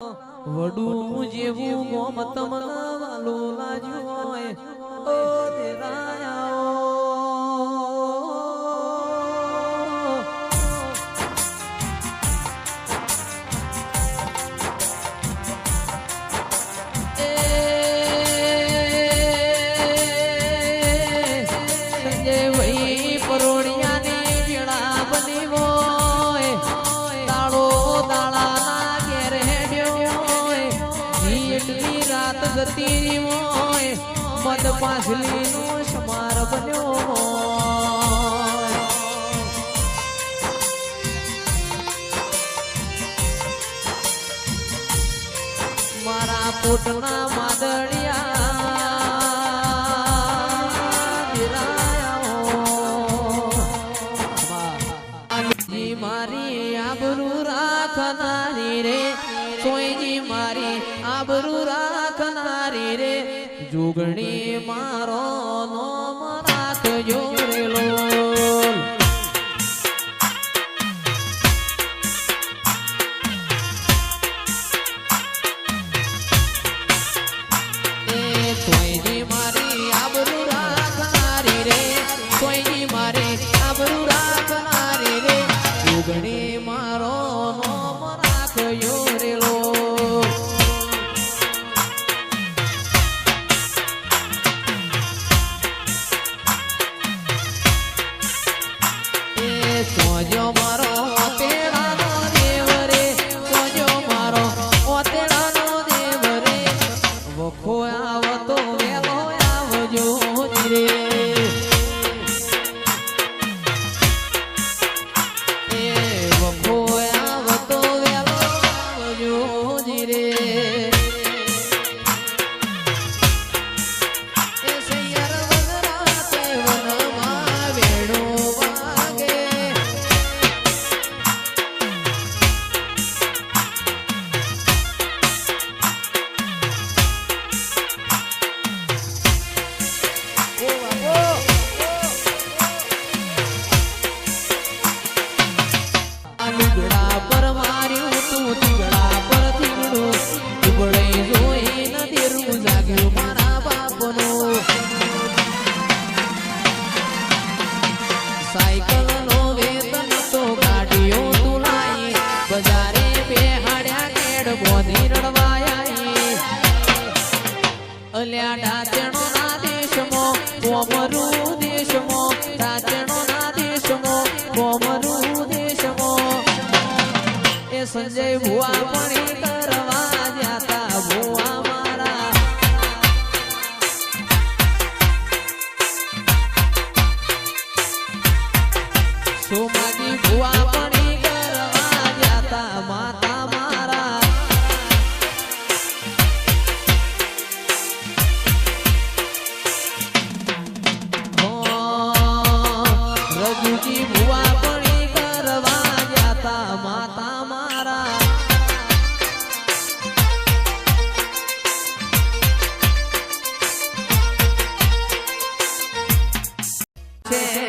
વડું જેવું ગોમ તમલા વાલો લાજ્યો હોય. ઓ દેરાયા પાછલી નો સમાર બન્યો મારા પોટના માદળિયા મારી આબરૂ રાખનારી રે, સોયજી મારી આબરૂ રાખ ડુગણી મારો નો સંજય ભુવા પણ ten.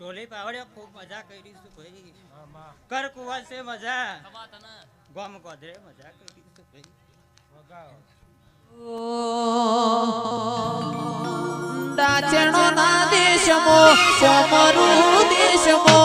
ટોલી પાવડે ખૂબ મજા કરીશું ભાઈ. કર કુવાલ છે મજા. ગોમ કોદરે મજા કરીશું ભાઈ. ડાચણો ના દેશમો કોમરુ દેશમો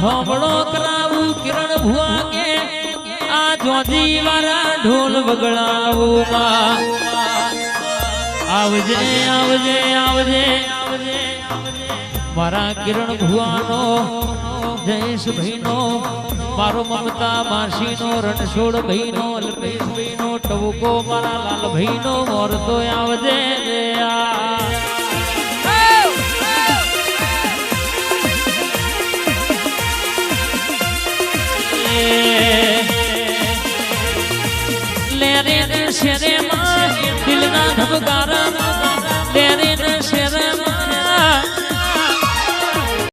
ધોબળો કરાવું, કિરણ ભુવા કે આ જોજી વાળા ઢોલ વગડાવું આવજે આવજે આવજે મારા કિરણ ભુવાનો, જયેશ ભાઈનો, મારો મમતા માસીનો, રણછોડ ભાઈનો, અલ્પેશ ભાઈનો, ટવકો મારા લાલ ભાઈનો મોરતો આવજે